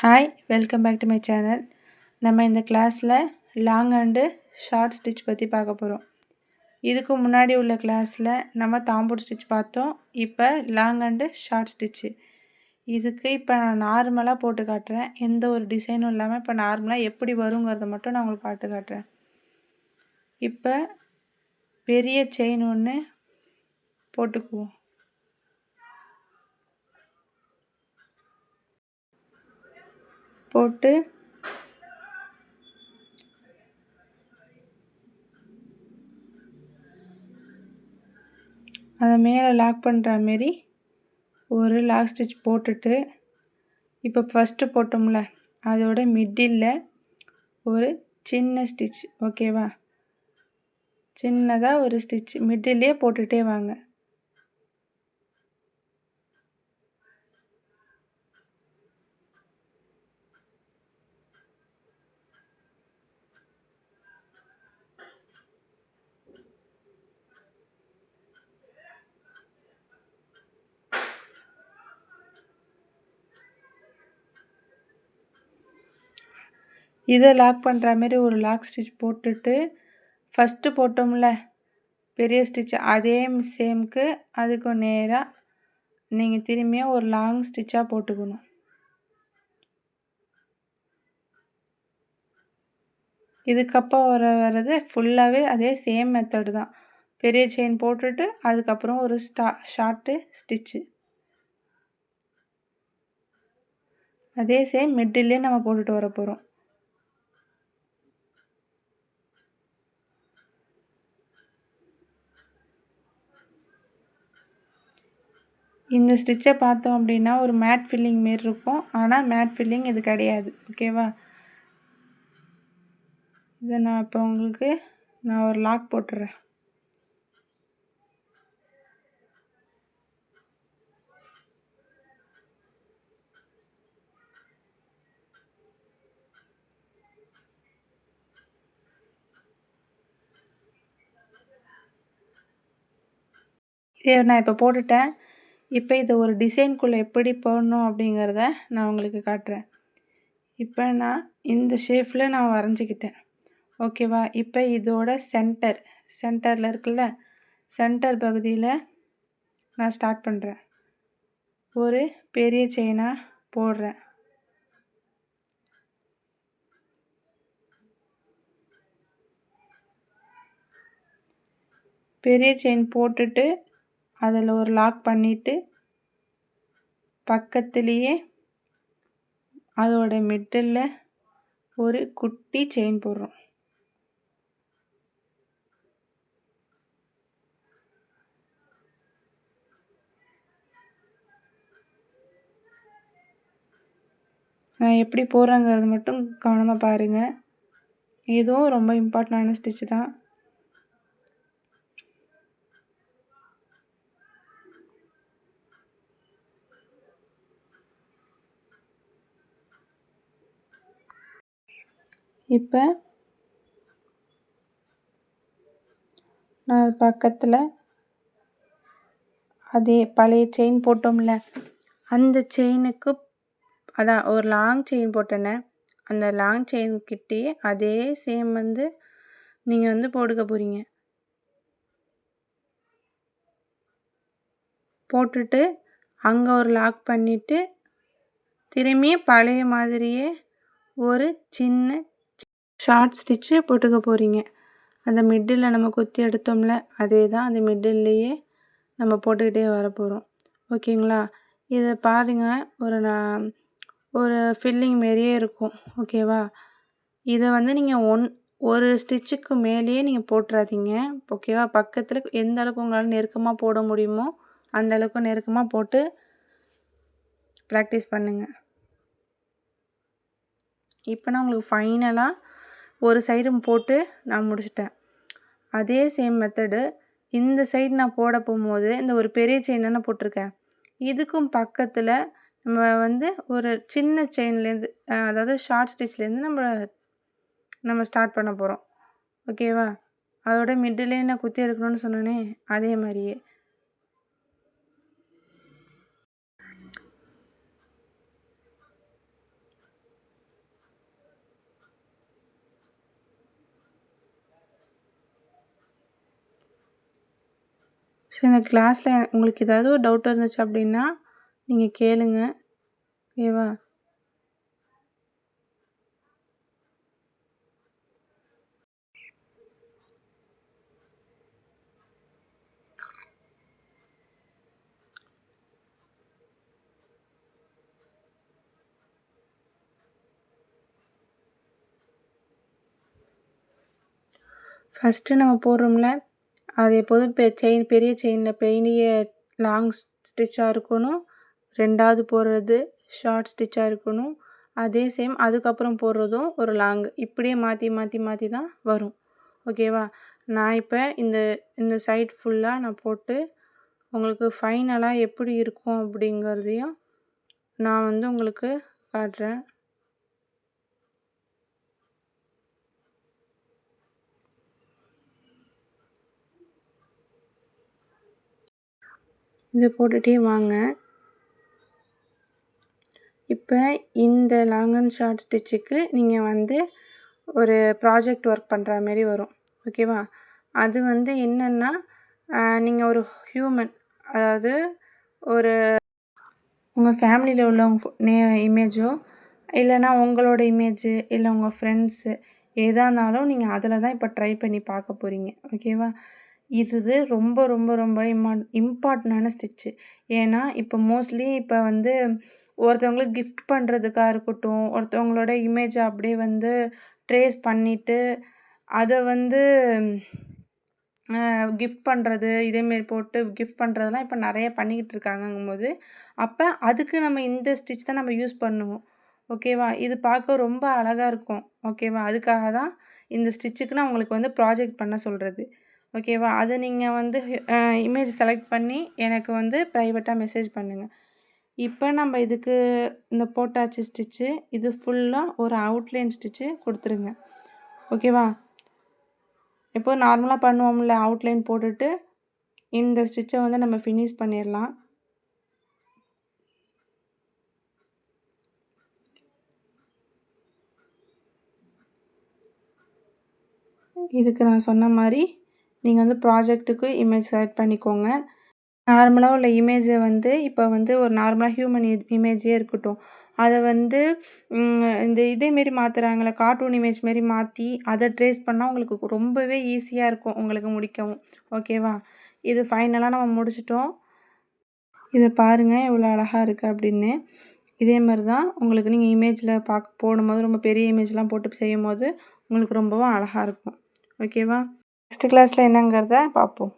Hi welcome back to my channel நம்ம இந்த கிளாஸில் லாங் அண்டு ஷார்ட் ஸ்டிச் பற்றி பார்க்க போகிறோம் இதுக்கு முன்னாடி உள்ள கிளாஸில் நம்ம தாம்பூர் ஸ்டிச் பார்த்தோம். இப்போ லாங் அண்டு ஷார்ட் ஸ்டிச்சு இதுக்கு இப்போ நான் நார்மலாக போட்டு காட்டுறேன். எந்த ஒரு டிசைனும் இல்லாமல் இப்போ நார்மலாக எப்படி வருங்கிறத மட்டும் நான் உங்களுக்கு பாட்டு காட்டுறேன். இப்போ பெரிய செயின் ஒன்று போட்டுக்குவோம். போட்டு அதை மேலே லாக் பண்ணுற மாரி ஒரு லாக் ஸ்டிச் போட்டுட்டு இப்போ ஃபஸ்ட்டு போட்டோம்ல அதோட மிடில் ஒரு சின்ன ஸ்டிச் ஓகேவா சின்னதாக ஒரு ஸ்டிச் மிடிலே போட்டுகிட்டே வாங்க. இதை லாக் பண்ணுற மாரி ஒரு லாக் ஸ்டிச் போட்டுட்டு ஃபஸ்ட்டு போட்டோம்ல பெரிய ஸ்டிச் அதே சேம்க்கு அதுக்கு நேராக நீங்கள் திரும்பியும் ஒரு லாங் ஸ்டிச்சாக போட்டுக்கணும். இதுக்கப்புறம் வர வர்றது ஃபுல்லாகவே அதே சேம் மெத்தடு தான். பெரிய செயின் போட்டுட்டு அதுக்கப்புறம் ஒரு ஸ்டா ஷார்ட்டு ஸ்டிச்சு அதே சேம் மிட்டிலே நம்ம போட்டுட்டு வர போகிறோம் இந்த ஸ்டிச்சை பார்த்தோம் அப்படின்னா ஒரு மேட் ஃபில்லிங் மாரி இருக்கும். ஆனால் மேட் ஃபில்லிங் இது கிடையாது. ஓகேவா இதை நான் இப்போ உங்களுக்கு நான் ஒரு லாக் போட்டுறேன். இதை நான் இப்போ போட்டுட்டேன். இப்போ இதை ஒரு டிசைன்குள்ளே எப்படி போடணும் அப்படிங்கிறத நான் உங்களுக்கு காட்டுறேன். இப்போ நான் இந்த ஷேப்பில் நான் வரைஞ்சிக்கிட்டேன். ஓகேவா? இப்போ இதோட சென்டர் சென்டரில் இருக்குல்ல சென்டர் பகுதியில் நான் ஸ்டார்ட் பண்ணுறேன். ஒரு பெரிய செயினாக போடுறேன். பெரிய செயின் போட்டுட்டு அதில் ஒரு லாக் பண்ணிவிட்டு பக்கத்துலேயே அதோட மிட்டில் ஒரு குட்டி செயின் போடுறோம். நான் எப்படி போடுறேங்கிறது மட்டும் கவனமாக பாருங்கள் இதுவும் ரொம்ப இம்பார்ட்டண்டான ஸ்டிச்சு தான். இப்போ நான் பக்கத்தில் அதே பழைய செயின் போட்டோம்ல அந்த செயினுக்கு அதான் ஒரு லாங் செயின் போட்டேனே அந்த லாங் செயின்கிட்டேயே அதே சேம் வந்து நீங்கள் வந்து போட்டுக்க போகிறீங்க போட்டுட்டு அங்கே ஒரு லாக் பண்ணிவிட்டு திரும்பி பழைய மாதிரியே ஒரு சின்ன ஷார்ட் ஸ்டிச்சு போட்டுக்க போகிறீங்க அந்த மிடில் நம்ம குத்தி எடுத்தோம்ல அதே தான் அந்த மிடில்லையே நம்ம போட்டுக்கிட்டே வர போகிறோம் ஓகேங்களா? இதை பாருங்கள் ஒரு நான் ஒரு ஃபில்லிங் மாரியே இருக்கும். ஓகேவா? இதை வந்து நீங்கள் ஒன் ஒரு ஸ்டிச்சுக்கு மேலேயே நீங்கள் போட்டுறாதீங்க. ஓகேவா? பக்கத்தில் எந்த அளவுக்கு உங்களால் நெருக்கமாக போட முடியுமோ அந்த அளவுக்கு நெருக்கமாக போட்டு ப்ராக்டிஸ் பண்ணுங்கள் இப்போ நான் உங்களுக்கு ஃபைனலாக ஒரு சைடும் போட்டு நான் முடிச்சிட்டேன். அதே சேம் மெத்தடு இந்த சைடு நான் போட போகும்போது இந்த ஒரு பெரிய செயின் தானே போட்டிருக்கேன். இதுக்கும் பக்கத்தில் நம்ம வந்து ஒரு சின்ன செயின்லேருந்து அதாவது ஷார்ட் ஸ்டிச்லேருந்து நம்ம நம்ம ஸ்டார்ட் பண்ண போகிறோம் ஓகேவா அதோட மிடிலே நான் குத்தி எடுக்கணும்னு சொன்னேனே அதே மாதிரியே. ஸோ இந்த கிளாஸில் உங்களுக்கு ஏதாவது ஒரு டவுட் இருந்துச்சு அப்படின்னா நீங்கள் கேளுங்க. ஓகேவா? ஃபஸ்ட்டு நம்ம போடுறோம்ல அது எப்போதும் பெ செயின் பெரிய செயினில் பெரிய லாங் ஸ்டிச்சாக இருக்கணும். ரெண்டாவது போடுறது ஷார்ட் ஸ்டிச்சாக இருக்கணும். அதே சேம் அதுக்கப்புறம் போடுறதும் ஒரு லாங் இப்படியே மாற்றி மாற்றி மாற்றி தான் வரும். ஓகேவா நான் இப்போ இந்த இந்த சைட் ஃபுல்லாக நான் போட்டு உங்களுக்கு ஃபைனலாக எப்படி இருக்கும் அப்படிங்கிறதையும் நான் வந்து உங்களுக்கு காட்டுறேன். இதை போட்டுகிட்டே வாங்க. இப்போ இந்த லாங் அண்ட் ஷார்ட் ஸ்டிச்சுக்கு நீங்கள் வந்து ஒரு ப்ராஜெக்ட் ஒர்க் பண்ணுற மாரி வரும். ஓகேவா அது வந்து என்னென்னா நீங்கள் ஒரு ஹியூமன் அதாவது ஒரு உங்கள் ஃபேமிலியில் உள்ளவங்க நே இமேஜோ இல்லைனா உங்களோட இமேஜு இல்லை உங்கள் ஃப்ரெண்ட்ஸு எதாக இருந்தாலும் நீங்கள் அதில் தான் இப்போ ட்ரை பண்ணி பார்க்க போகிறீங்க ஓகேவா இது ரொம்ப ரொம்ப ரொம்ப இம்மா இம்பார்ட்டனான ஸ்டிச்சு. ஏன்னா இப்போ மோஸ்ட்லி இப்போ வந்து ஒருத்தவங்களுக்கு கிஃப்ட் பண்ணுறதுக்காக இருக்கட்டும் ஒருத்தவங்களோட இமேஜை அப்படியே வந்து ட்ரேஸ் பண்ணிவிட்டு அதை வந்து கிஃப்ட் பண்ணுறது இதேமாரி போட்டு கிஃப்ட் பண்ணுறதெல்லாம் இப்போ நிறைய பண்ணிக்கிட்டு இருக்காங்கங்கும்போது அப்போ அதுக்கு நம்ம இந்த ஸ்டிச் தான் நம்ம யூஸ் பண்ணுவோம். ஓகேவா இது பார்க்க ரொம்ப அழகாக இருக்கும். ஓகேவா அதுக்காக தான் இந்த ஸ்டிச்சுக்கு நான் உங்களுக்கு வந்து ப்ராஜெக்ட் பண்ண சொல்கிறது ஓகேவா? அதை நீங்கள் வந்து இமேஜ் செலக்ட் பண்ணி எனக்கு வந்து ப்ரைவேட்டாக மெசேஜ் பண்ணுங்கள் இப்போ நம்ம இதுக்கு இந்த போட்டாச்சு ஸ்டிச்சு இது ஃபுல்லாக ஒரு அவுட்லைன் ஸ்டிச்சு கொடுத்துருங்க. ஓகேவா? இப்போ நார்மலாக பண்ணுவோம்ல அவுட்லைன் போட்டுட்டு இந்த ஸ்டிச்சை வந்து நம்ம ஃபினிஷ் பண்ணிடலாம் இதுக்கு நான் சொன்ன மாதிரி நீங்கள் வந்து ப்ராஜெக்ட்டுக்கு இமேஜ் செலக்ட் பண்ணிக்கோங்க. நார்மலாக உள்ள இமேஜை வந்து இப்போ வந்து ஒரு நார்மலாக ஹியூமன் இமேஜே இருக்கட்டும். அதை வந்து இந்த இதேமாரி மாற்றுறாங்களே கார்ட்டூன் இமேஜ் மாரி மாற்றி அதை ட்ரேஸ் பண்ணால் உங்களுக்கு ரொம்பவே ஈஸியாக இருக்கும் உங்களுக்கு முடிக்கவும். ஓகேவா இது ஃபைனலாக நம்ம முடிச்சிட்டோம். இதை பாருங்கள் எவ்வளோ அழகாக இருக்குது அப்படின்னு. இதே மாதிரி தான் உங்களுக்கு நீங்கள் இமேஜில் பார்க்க போடும்போது ரொம்ப பெரிய இமேஜ்லாம் போட்டு செய்யும் போது உங்களுக்கு ரொம்பவும் அழகாக இருக்கும். ஓகேவா நெக்ஸ்ட் கிளாஸில் என்னங்கிறத பார்ப்போம்